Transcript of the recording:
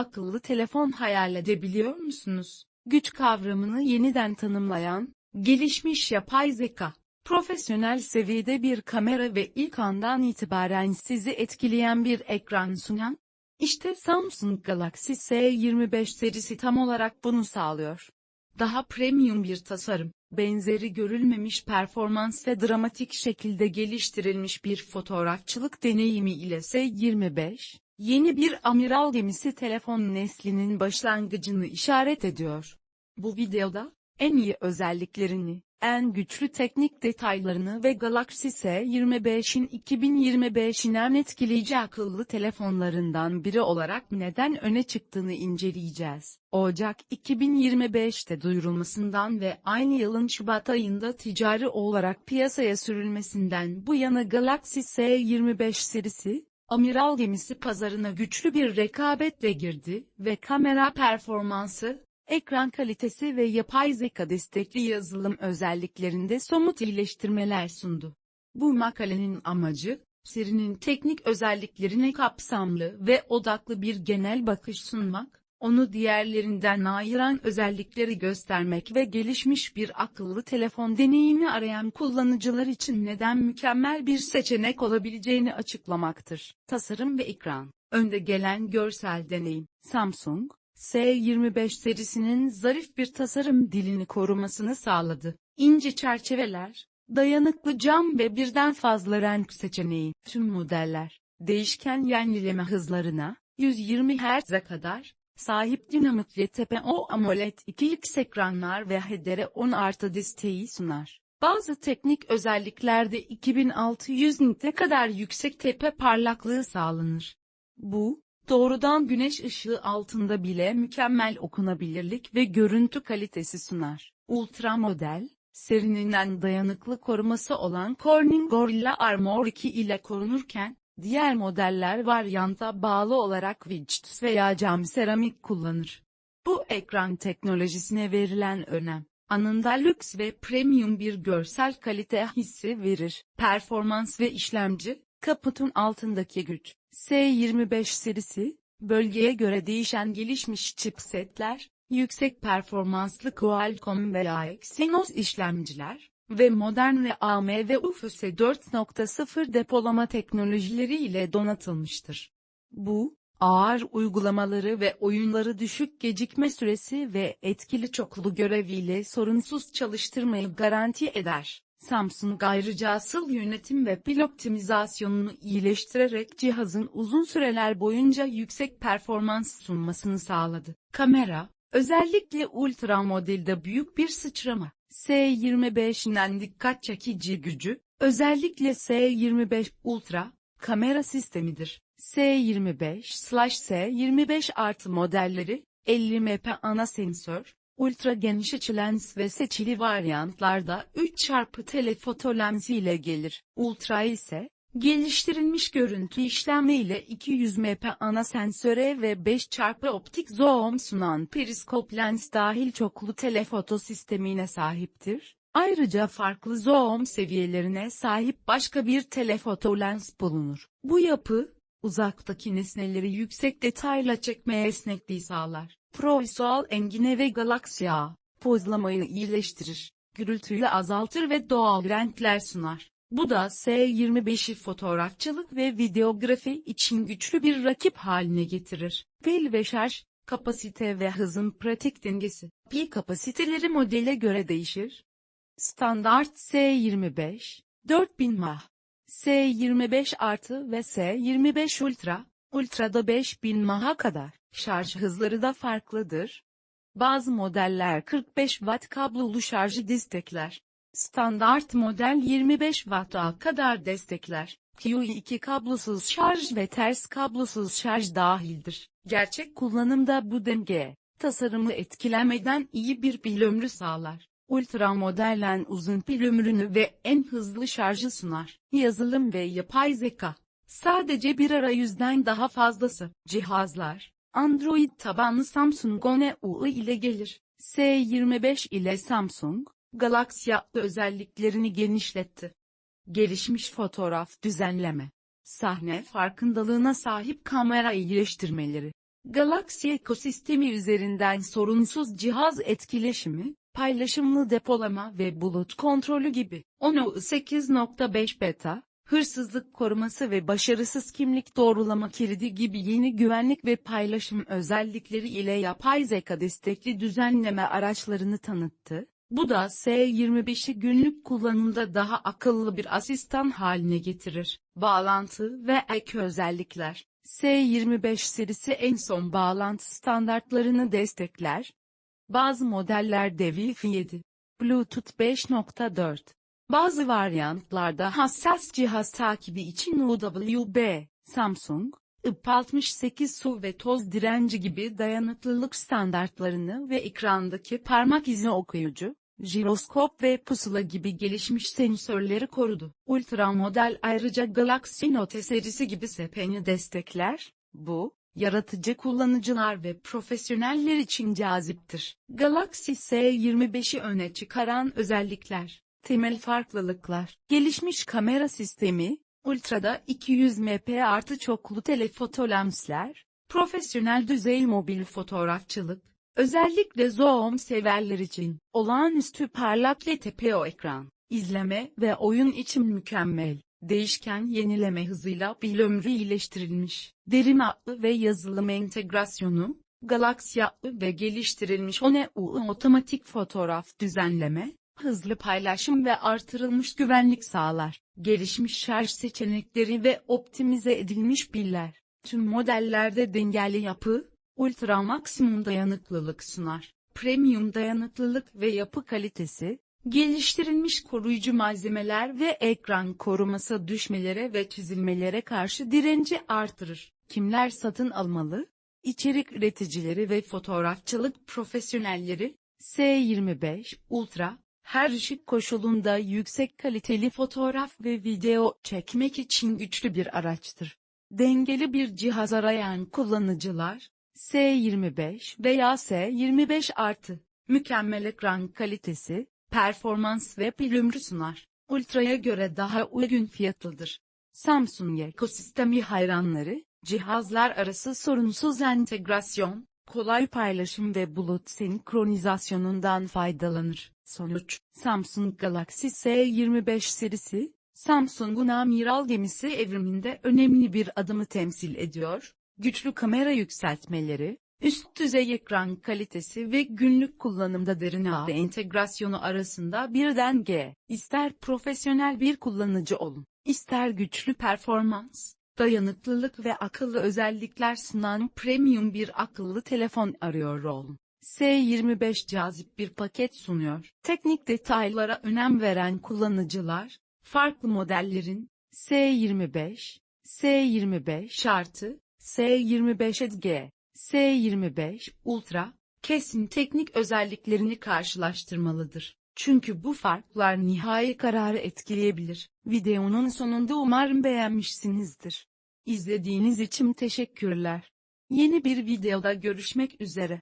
akıllı telefon hayal edebiliyor musunuz? Güç kavramını yeniden tanımlayan, gelişmiş yapay zeka, profesyonel seviyede bir kamera ve ilk andan itibaren sizi etkileyen bir ekran sunan, işte Samsung Galaxy S25 serisi tam olarak bunu sağlıyor. Daha premium bir tasarım, benzeri görülmemiş performans ve dramatik şekilde geliştirilmiş bir fotoğrafçılık deneyimi ile S25, yeni bir amiral gemisi telefon neslinin başlangıcını işaret ediyor. Bu videoda, en iyi özelliklerini, en güçlü teknik detaylarını ve Galaxy S25'in 2025'in en etkileyici akıllı telefonlarından biri olarak neden öne çıktığını inceleyeceğiz. Ocak 2025'te duyurulmasından ve aynı yılın Şubat ayında ticari olarak piyasaya sürülmesinden bu yana Galaxy S25 serisi, amiral gemisi pazarına güçlü bir rekabetle girdi ve kamera performansı, ekran kalitesi ve yapay zeka destekli yazılım özelliklerinde somut iyileştirmeler sundu. Bu makalenin amacı, serinin teknik özelliklerine kapsamlı ve odaklı bir genel bakış sunmak, onu diğerlerinden ayıran özellikleri göstermek ve gelişmiş bir akıllı telefon deneyimi arayan kullanıcılar için neden mükemmel bir seçenek olabileceğini açıklamaktır. Tasarım ve ekran Önde gelen görsel deneyim, Samsung, S25 serisinin zarif bir tasarım dilini korumasını sağladı. İnce çerçeveler, dayanıklı cam ve birden fazla renk seçeneği. Tüm modeller, değişken yenileme hızlarına, 120 Hz'e kadar, sahip dinamik YTPO AMOLED 2x ekranlar ve HDR10 artı desteği sunar. Bazı teknik özelliklerde 2600 nite kadar yüksek tepe parlaklığı sağlanır. Bu, doğrudan güneş ışığı altında bile mükemmel okunabilirlik ve görüntü kalitesi sunar. Ultra model, serinin en dayanıklı koruması olan Corning Gorilla Armor 2 ile korunurken, diğer modeller varyanta bağlı olarak widget veya cam seramik kullanır. Bu ekran teknolojisine verilen önem, anında lüks ve premium bir görsel kalite hissi verir. Performans ve işlemci, kaputun altındaki güç, S25 serisi, bölgeye göre değişen gelişmiş chipsetler, yüksek performanslı Qualcomm veya Exynos işlemciler ve modern ve UFS 4.0 depolama teknolojileri ile donatılmıştır. Bu, ağır uygulamaları ve oyunları düşük gecikme süresi ve etkili çoklu göreviyle sorunsuz çalıştırmayı garanti eder. Samsung ayrıca asıl yönetim ve pil optimizasyonunu iyileştirerek cihazın uzun süreler boyunca yüksek performans sunmasını sağladı. Kamera, özellikle ultra modelde büyük bir sıçrama. S25'in dikkat çekici gücü, özellikle S25 Ultra, kamera sistemidir. S25/S25 artı modelleri, 50 MP ana sensör, ultra geniş açı lens ve seçili varyantlarda 3 çarpı telefoto lensi ile gelir. Ultra ise, geliştirilmiş görüntü işlemi ile 200 MP ana sensöre ve 5 çarpı optik zoom sunan periskop lens dahil çoklu telefoto sistemine sahiptir. Ayrıca farklı zoom seviyelerine sahip başka bir telefoto lens bulunur. Bu yapı, uzaktaki nesneleri yüksek detayla çekmeye esnekliği sağlar. Pro engine ve Galaxy A, pozlamayı iyileştirir, gürültüyü azaltır ve doğal renkler sunar. Bu da S25'i fotoğrafçılık ve videografi için güçlü bir rakip haline getirir. Pil ve şarj, kapasite ve hızın pratik dengesi. Pil kapasiteleri modele göre değişir. Standart S25, 4000 mAh. S25 artı ve S25 Ultra, Ultra'da 5000 mAh'a kadar. Şarj hızları da farklıdır. Bazı modeller 45 Watt kablolu şarjı destekler. Standart model 25 Watt'a kadar destekler. Q2 kablosuz şarj ve ters kablosuz şarj dahildir. Gerçek kullanımda bu denge, tasarımı etkilemeden iyi bir pil ömrü sağlar. Ultra modellen uzun pil ömrünü ve en hızlı şarjı sunar. Yazılım ve yapay zeka. Sadece bir arayüzden daha fazlası. Cihazlar, Android tabanlı Samsung One UI ile gelir. S25 ile Samsung, Galaxy A özelliklerini genişletti. Gelişmiş fotoğraf düzenleme, sahne farkındalığına sahip kamera iyileştirmeleri, Galaxy ekosistemi üzerinden sorunsuz cihaz etkileşimi, paylaşımlı depolama ve bulut kontrolü gibi. ONU 8.5 beta, hırsızlık koruması ve başarısız kimlik doğrulama kilidi gibi yeni güvenlik ve paylaşım özellikleri ile yapay zeka destekli düzenleme araçlarını tanıttı. Bu da S25'i günlük kullanımda daha akıllı bir asistan haline getirir. Bağlantı ve ek özellikler S25 serisi en son bağlantı standartlarını destekler. Bazı modellerde Wi-Fi 7, Bluetooth 5.4, bazı varyantlarda hassas cihaz takibi için UWB, Samsung, IP68 su ve toz direnci gibi dayanıklılık standartlarını ve ekrandaki parmak izi okuyucu, jiroskop ve pusula gibi gelişmiş sensörleri korudu. Ultra model ayrıca Galaxy Note serisi gibi SPN'i destekler. Bu, yaratıcı kullanıcılar ve profesyoneller için caziptir. Galaxy S25'i öne çıkaran özellikler, temel farklılıklar, gelişmiş kamera sistemi, Ultra'da 200 MP artı çoklu telefoto lensler, profesyonel düzey mobil fotoğrafçılık, özellikle zoom severler için, olağanüstü parlak LTPO ekran, izleme ve oyun için mükemmel, değişken yenileme hızıyla bir ömrü iyileştirilmiş, derin aklı ve yazılım entegrasyonu, Galaxy aklı ve geliştirilmiş ONEU otomatik fotoğraf düzenleme, hızlı paylaşım ve artırılmış güvenlik sağlar. Gelişmiş şarj seçenekleri ve optimize edilmiş piller. Tüm modellerde dengeli yapı, ultra maksimum dayanıklılık sunar. Premium dayanıklılık ve yapı kalitesi, geliştirilmiş koruyucu malzemeler ve ekran koruması düşmelere ve çizilmelere karşı direnci artırır. Kimler satın almalı? İçerik üreticileri ve fotoğrafçılık profesyonelleri, S25 Ultra, her ışık koşulunda yüksek kaliteli fotoğraf ve video çekmek için güçlü bir araçtır. Dengeli bir cihaz arayan kullanıcılar, S25 veya S25 artı, mükemmel ekran kalitesi, performans ve pil ömrü sunar. Ultra'ya göre daha uygun fiyatlıdır. Samsung ekosistemi hayranları, cihazlar arası sorunsuz entegrasyon, kolay paylaşım ve bulut senkronizasyonundan faydalanır. Sonuç, Samsung Galaxy S25 serisi, Samsung'un amiral gemisi evriminde önemli bir adımı temsil ediyor. Güçlü kamera yükseltmeleri, üst düzey ekran kalitesi ve günlük kullanımda derin ağ entegrasyonu arasında bir denge. İster profesyonel bir kullanıcı olun, ister güçlü performans, dayanıklılık ve akıllı özellikler sunan premium bir akıllı telefon arıyor olun. S25 cazip bir paket sunuyor. Teknik detaylara önem veren kullanıcılar, farklı modellerin S25, S25 artı, S25 Edge, S25 Ultra, kesin teknik özelliklerini karşılaştırmalıdır. Çünkü bu farklar nihai kararı etkileyebilir. Videonun sonunda umarım beğenmişsinizdir. İzlediğiniz için teşekkürler. Yeni bir videoda görüşmek üzere.